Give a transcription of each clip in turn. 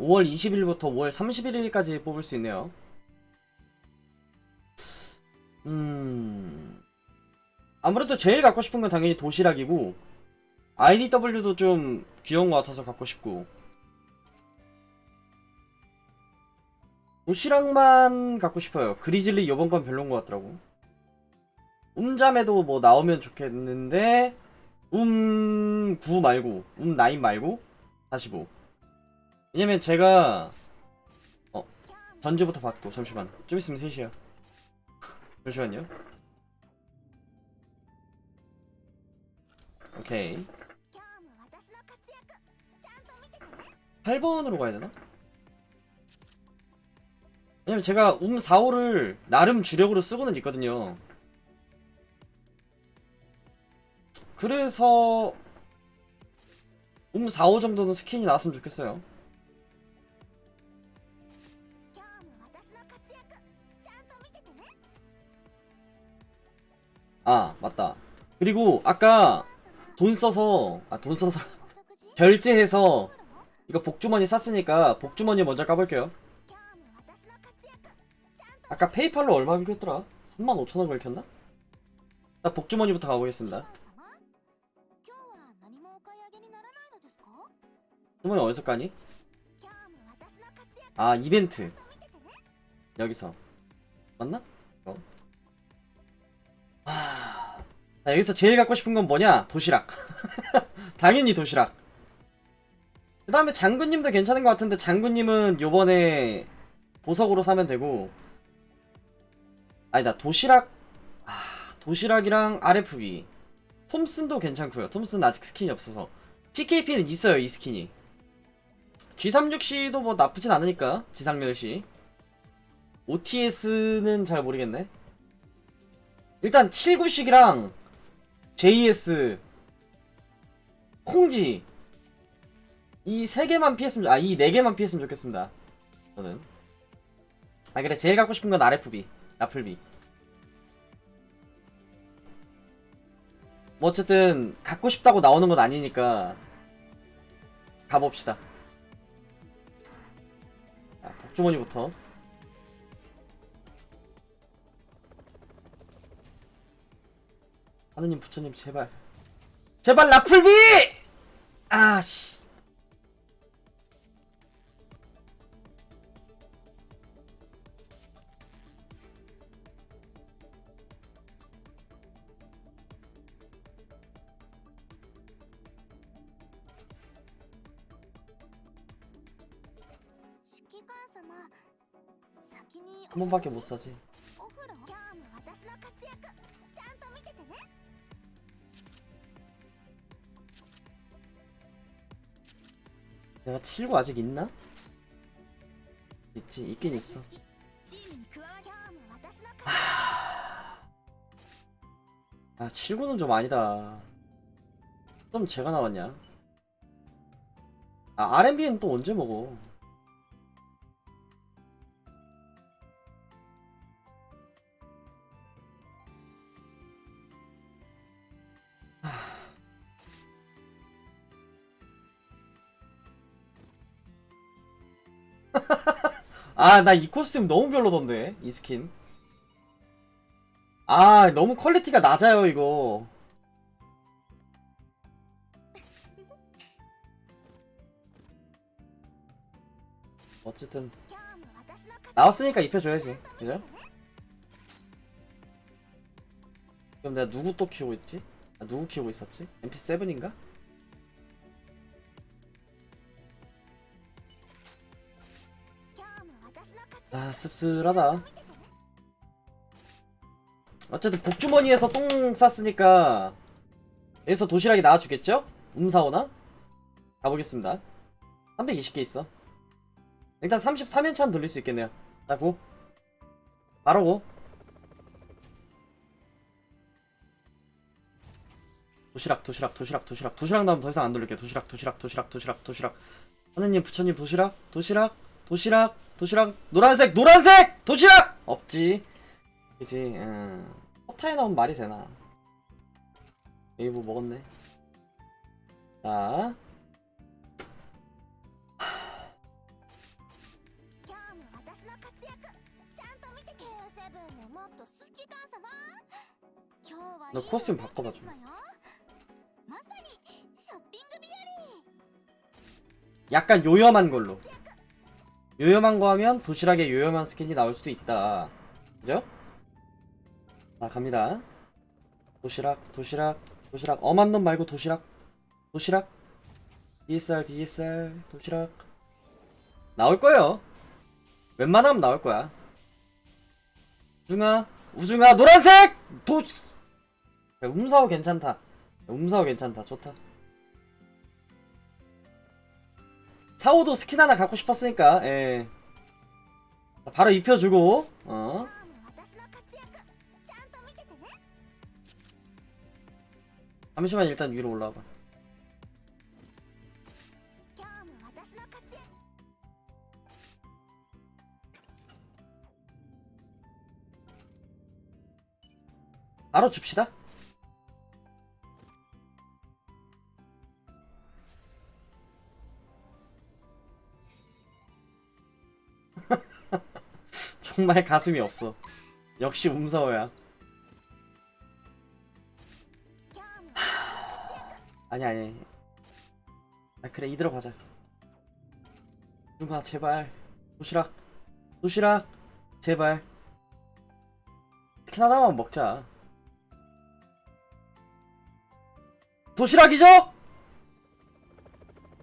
5월 20일부터 5월 31일까지 뽑을 수 있네요. 음. 아무래도 제일 갖고 싶은 건 당연히 도시락이고 IDW도 좀 귀여운 것 같아서 갖고 싶고 도시락만 갖고 싶어요. 그리즐리 요번 건 별론 것 같더라고. 움잠에도 뭐 나오면 좋겠는데 움9 말고 움9 말고 45 왜냐면 제가 어 전주부터 받고 잠시만. 좀 있으면 3시야 잠시만요. 오케이. 8번으로 가야 되나? 왜냐면 제가 움 4호를 나름 주력으로 쓰고는 있거든요. 그래서 움 4호 정도는 스킨이 나왔으면 좋겠어요. 아 맞다 그리고 아까 돈 써서 아 돈 써서 결제해서 이거 복주머니 샀으니까 복주머니 먼저 까볼게요 아까 페이팔로 얼마 긁혔더라? 35,000원 긁혔나? 나 복주머니부터 가보겠습니다 주머니 어디서 까니? 아 이벤트 여기서 맞나? 어. 아, 자, 여기서 제일 갖고 싶은 건 뭐냐? 도시락. 당연히 도시락. 그 다음에 장군님도 괜찮은 것 같은데 장군님은 요번에 보석으로 사면 되고 아니다 도시락 아 도시락이랑 RFB 톰슨도 괜찮고요 톰슨 아직 스킨이 없어서 PKP는 있어요 이 스킨이 G36C도 뭐 나쁘진 않으니까 지상렬씨 OTS는 잘 모르겠네. 일단 79식이랑 JS, 콩지 이 세 개만 피했으면 아이 네 개만 피했으면 좋겠습니다. 저는 아 그래 제일 갖고 싶은 건 RFB, 라플비. 뭐 어쨌든 갖고 싶다고 나오는 건 아니니까 가봅시다. 자, 복주머니부터. 하느님 부처님 제발. 제발 라플비! 아씨. 한 번밖에 못 사지. 내가 7고 아직 있나? 있지 있긴 있어. 하... 아 7구는 좀 아니다. 좀 제가 나왔냐? 아 RMB는 또 언제 먹어? 아, 나 이 코스튬 너무 별로던데, 이 스킨. 아, 너무 퀄리티가 낮아요, 이거. 어쨌든 나왔으니까 입혀줘야지, 그죠? 그럼 내가 누구 또 키우고 있지? 아, 누구 키우고 있었지? MP7인가? 아, 씁쓸하다. 어쨌든 복주머니에서 똥 쌌으니까 여기서 도시락이 나와주겠죠? 음사오나? 가보겠습니다. 320개 있어. 일단 33연차는 돌릴 수 있겠네요. 자 고. 바로 고 도시락 도시락 도시락 도시락. 도시락 나오면 더 이상 안 돌릴게 도시락 도시락 도시락 도시락 도시락. 하느님 부처님 도시락? 도시락 도시락 도시락 노란색 노란색! 도시락! 없지. 그지 음. 포타에 나온 말이 되나? 여기 뭐 먹었네. 자 너 코스튬 바꿔봐 좀 약간 요염한 걸로. 요염한 거 하면 도시락에 요염한 스킨이 나올 수도 있다. 그죠? 자, 갑니다. 도시락, 도시락, 도시락. 엄한 놈 말고 도시락. 도시락. DSR, DSR, 도시락. 나올 거예요. 웬만하면 나올 거야. 우중아, 우중아, 노란색! 도, 야, 음사오 괜찮다. 야, 음사오 괜찮다. 좋다. 사오도 스킨 하나 갖고 싶었으니까 예. 바로 입혀주고 어. 잠시만 일단 위로 올라와봐 바로 줍시다 정말 가슴이 없어. 역시 음서호야 아니 아니. 아 그래 이대로 가자. 누가 제발 도시락 도시락 제발 하나만 먹자. 도시락이죠?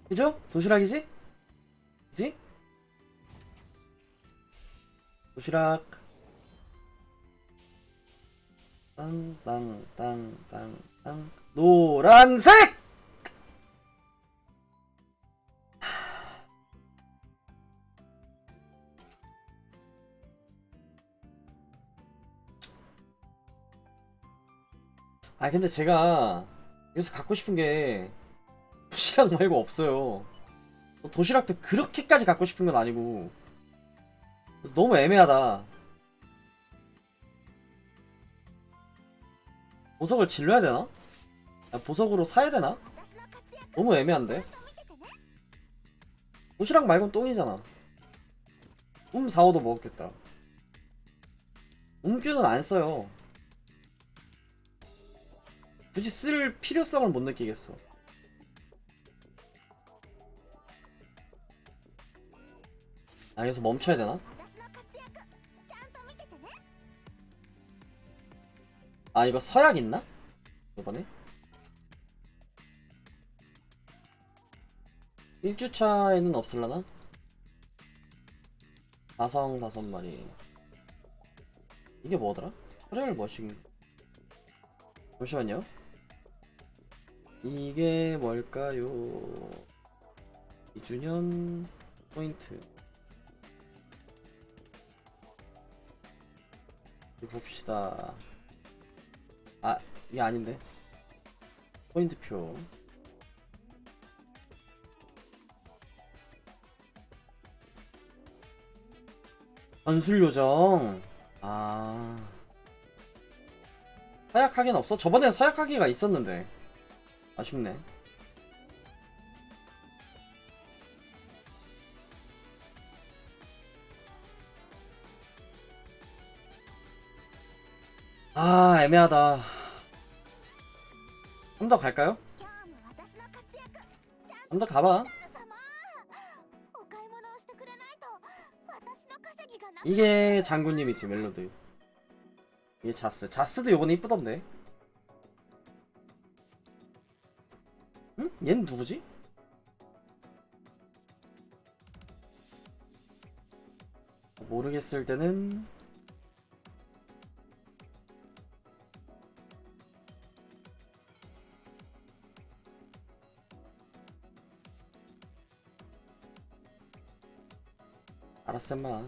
그죠? 도시락이지? 도시락. 땅땅땅땅땅. 노란색! 아 근데 제가 여기서 갖고 싶은 게 도시락 말고 없어요. 뭐 도시락도 그렇게까지 갖고 싶은 건 아니고 그래서 너무 애매하다. 보석을 질러야 되나? 보석으로 사야 되나? 너무 애매한데? 도시락 말곤 똥이잖아. 음 4호도 먹었겠다. 움규는 안 써요. 굳이 쓸 필요성을 못 느끼겠어. 아, 여기서 멈춰야 되나? 아 이거 서약 있나? 이번에? 1주차에는 없을라나? 다성 다섯 마리 이게 뭐더라? 철혈 머신 잠시만요 이게 뭘까요? 2주년 포인트 봅시다 아 이게 아닌데? 포인트표. 전술 요정. 아. 서약하기는 없어? 저번에 서약하기가 있었는데. 아쉽네 애매하다 좀 더 갈까요? 좀 더 가봐 이게 장군님이지 멜로드 이게 자스 자스도 요번에 이쁘던데 응? 얜 누구지? 모르겠을 때는 알았어 마.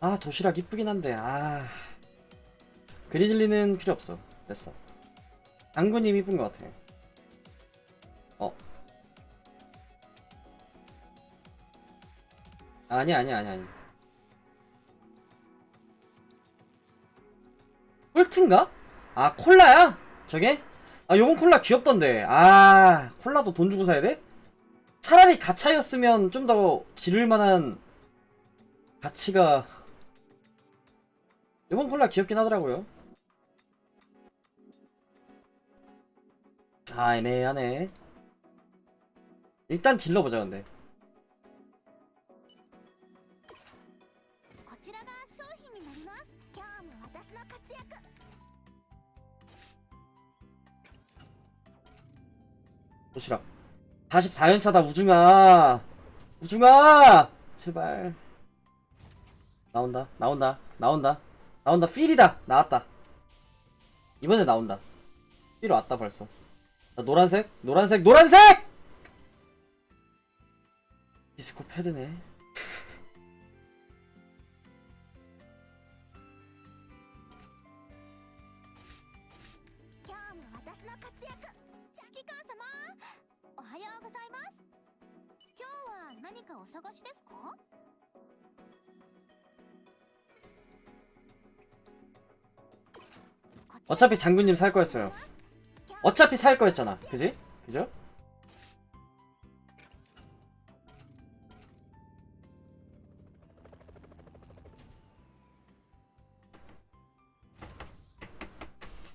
아 도시락 이쁘긴 한데 아. 그리즐리는 필요 없어. 됐어. 장군님 이쁜 것 같아 어. 아니 아니 아니 아니. 홀트인가? 아 콜라야? 저게? 아 요번 콜라 귀엽던데. 아 콜라도 돈 주고 사야 돼? 차라리 가차였으면 좀 더 지를만한 가치가 요번 콜라 귀엽긴 하더라고요. 아 애매하네. 일단 질러보자 근데 도시락 44연차다 우중아. 우중아! 제발. 나온다 나온다 나온다. 나온다 필이다. 나왔다. 이번에 나온다. 필 왔다 벌써. 자, 노란색 노란색 노란색! 디스코 패드네 어차피 장군님 살 거였어요 어차피 살 거였잖아 그지? 그죠?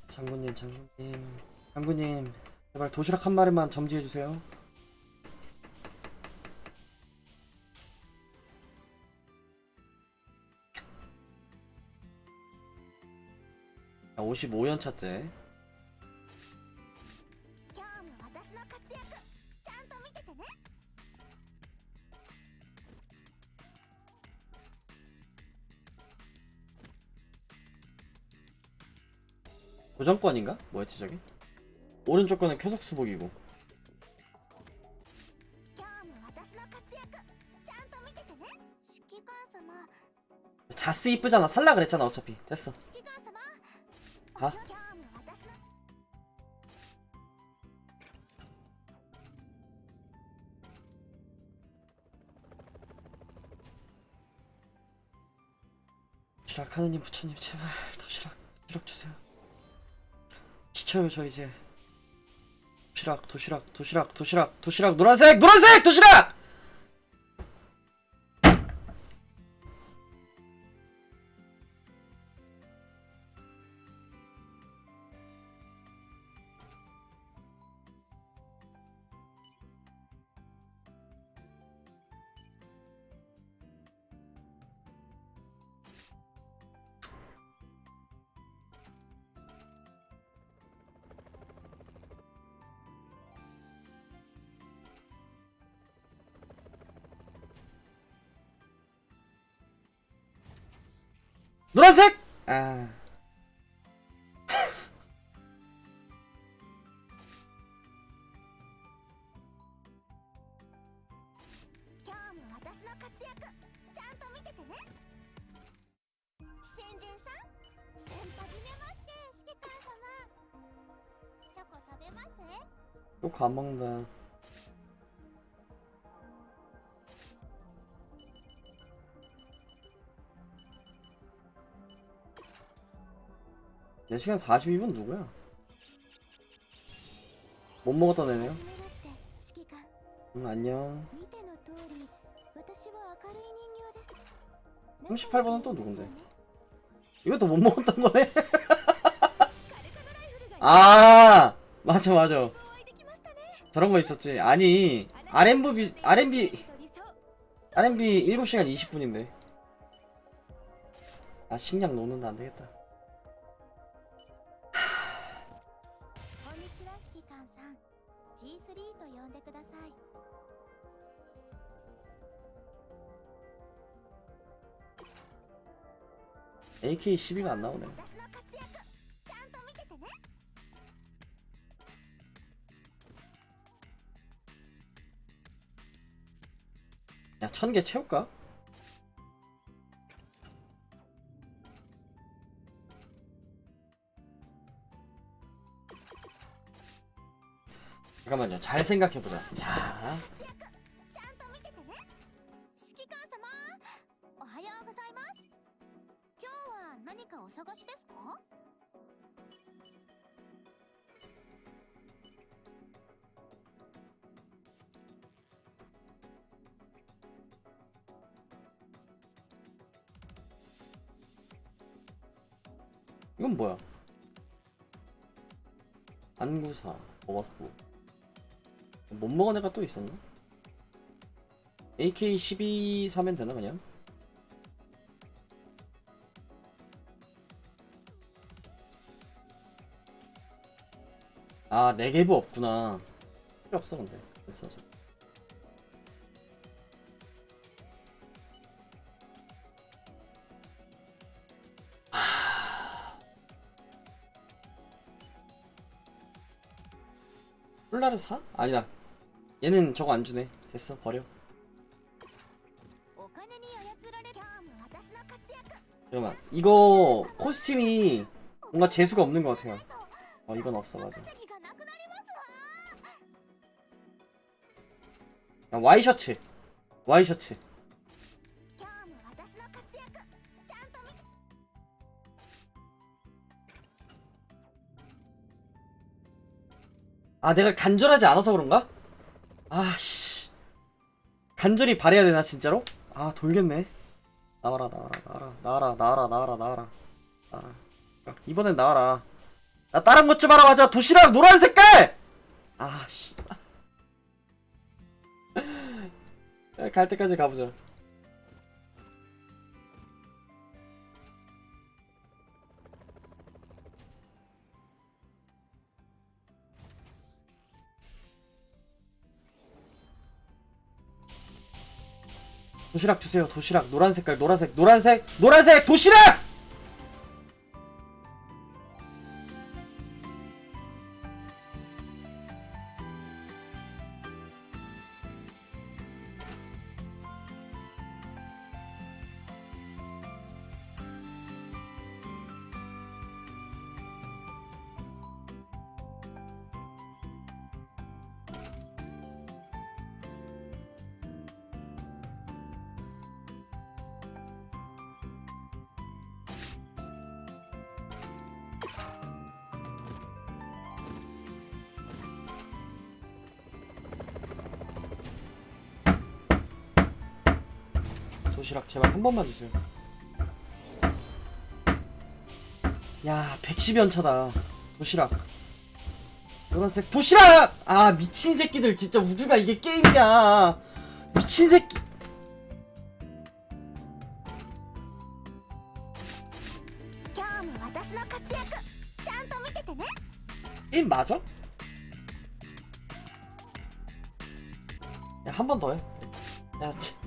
장군님 장군님 장군님 제발 도시락 한 마리만 점지해주세요 아, 55년차 때. 고정권인가? 뭐였지 저게? 오른쪽 거는 계속 수복이고 자스 이쁘잖아 살라 그랬잖아 어차피 됐어 아? 시락 하느님 부처님 제발 도시락 시락 주세요. 지쳐요 저 이제 도시락 도시락 도시락 도시락 도시락 노란색 노란색 도시락 노란색! 아. 또 가먹네. 4시간 42분 누구야? 못 먹었다 내네요 음, 안녕. 38번은 또 누군데? 이것도 못 먹었던 거네? 아! 맞아, 맞아. 저런 거 있었지. 아니, R&B, R&B, R&B 7시간 20분인데. 아, 식량 놓는다, 안 되겠다. AK12가 안 나오네. 아, 야, 천 개 채울까? 잠깐만요. 잘 생각해보자. 자. 안구사 먹었고 못 먹은 애가 또 있었나? AK12 사면 되나 그냥? 아 내개부 없구나 필요 없어 근데 됐어 저. 하나를 사? 아니다. 얘는 저거 안 주네. 됐어. 버려. 잠깐만. 이거 코스튬이 뭔가 재수가 없는 것 같아요. 어 이건 없어 맞아 야, 와이셔츠. 와이셔츠. 아 내가 간절하지 않아서 그런가? 아씨. 간절히 바래야 되나 진짜로? 아 돌겠네. 나와라 나와라 나와라. 나와라 나와라 나와라 나와라. 이번엔 나와라. 나 다른 것 좀 알아봐자. 도시락 노란 색깔! 아씨. 갈 때까지 가보자. 도시락 주세요. 도시락. 노란 색깔 노란색 노란색 노란색 도시락 도시락 제발 한 번만 주세요. 야, 110연 차다. 도시락. 노란색 도시락! 아, 미친 새끼들. 진짜 우주가 이게 게임이야. 미친 새끼. 게임 맞아? 야, 한 번 더 해. 야, 치.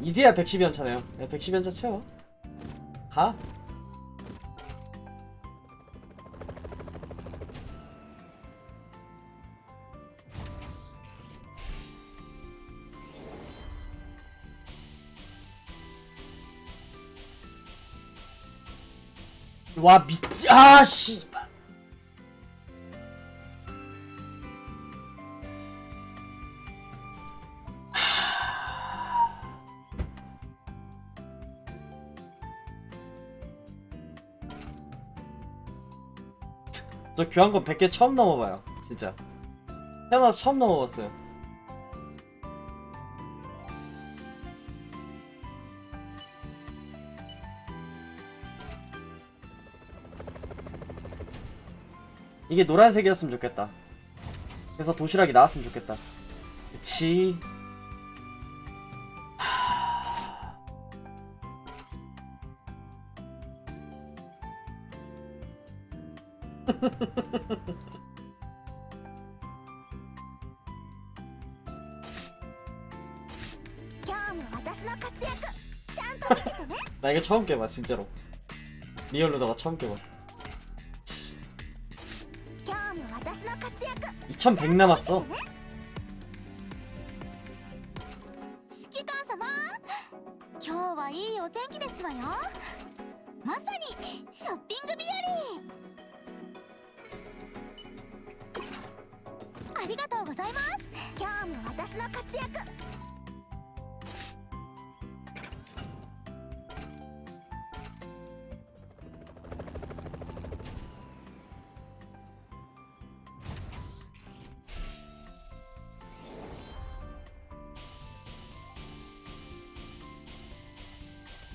아 이제야 110연차네요. 야 110연차 채워. 가. 와 미, 아 씨. 저 교환권 100개 처음 넘어봐요. 진짜. 태어나서 처음 넘어봤어요. 이게 노란색이었으면 좋겠다. 그래서 도시락이 나왔으면 좋겠다. 그치. 나 이거 처음 깨봐 진짜로. 리얼로 다가 처음 깨봐. 2100 남았어.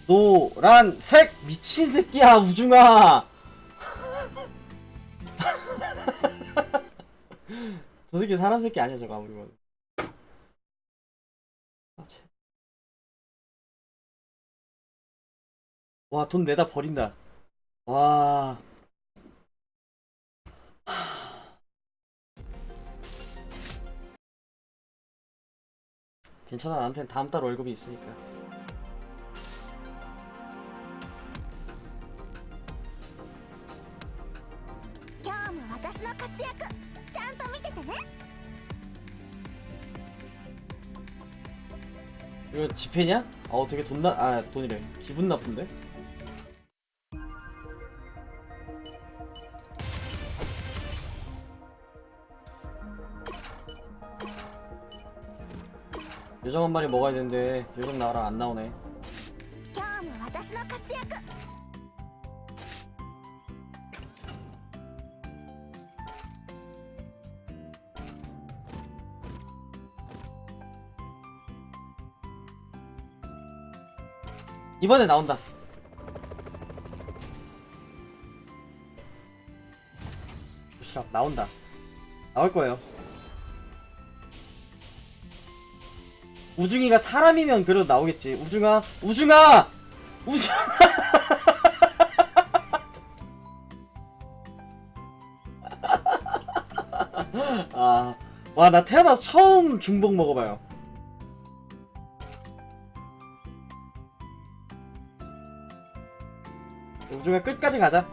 노란색 미친 새끼야 우중아. 저 새끼 사람 새끼 아니야 저거 아무리 봐도. 와 돈 내다 버린다. 와. 괜찮아 나한텐 다음 달 월급이 있으니까 活躍ちゃんと見ててね 이거 지폐냐? 어 되게 돈나 아 돈이래 기분 나쁜데? 요정 한 마리 먹어야 되는데 요정 나와라 안 나오네 今日も私の活躍 이번에 나온다. 도시락 나온다. 나올 거예요. 우중이가 사람이면 그래도 나오겠지. 우중아 우중아! 우중 아, 와, 나 태어나서 처음 중복 먹어봐요. 우중아 끝까지 가자.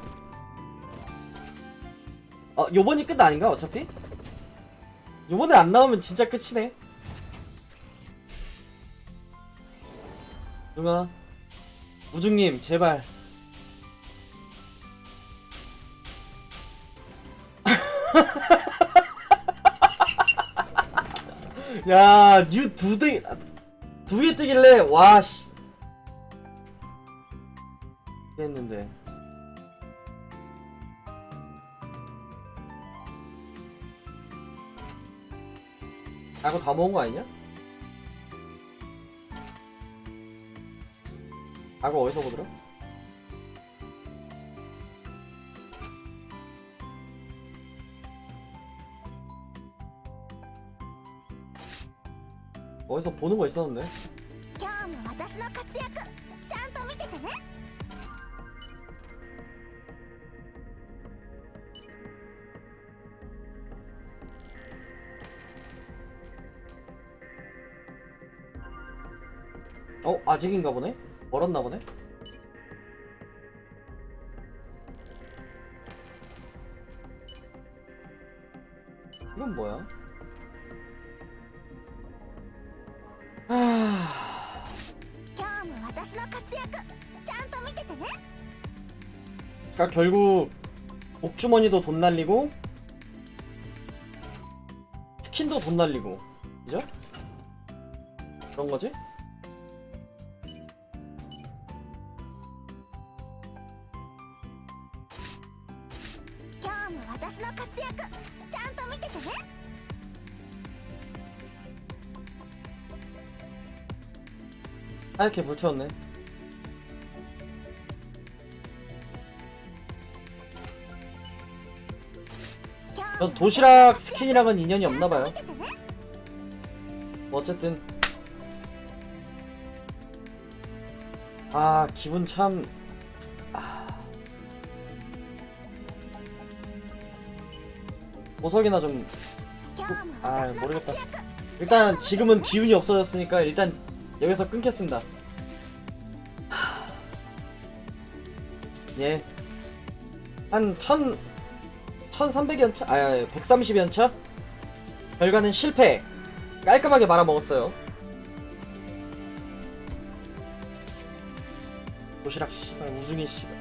어, 요번이 끝 아닌가, 어차피? 요번에 안 나오면 진짜 끝이네. 우중아. 우중님, 제발. 야, 뉴두 개, 두개 뜨길래, 와, 씨. 했는데. 알고 다 먹은 거 아니냐? 알고 어디서 보더라? 어디서 보는 거 있었는데? 아직인가 보네? 멀었나 보네? 이건 뭐야? 하... 그러니까 결국 옥주머니도 돈 날리고 스킨도 돈 날리고 그죠? 그런 거지? 아, 하얗게 불태웠네. 전 도시락 스킨이랑은 인연이 없나봐요. 뭐 어쨌든. 아 기분 참. 아. 보석이나 좀... 아 모르겠다. 일단 지금은 기운이 없어졌으니까 일단 여기서 끊겠습니다 하... 예. 한 천... 1300연차? 아 130연차? 결과는 실패 깔끔하게 말아먹었어요 도시락 씨발 우중이 씨발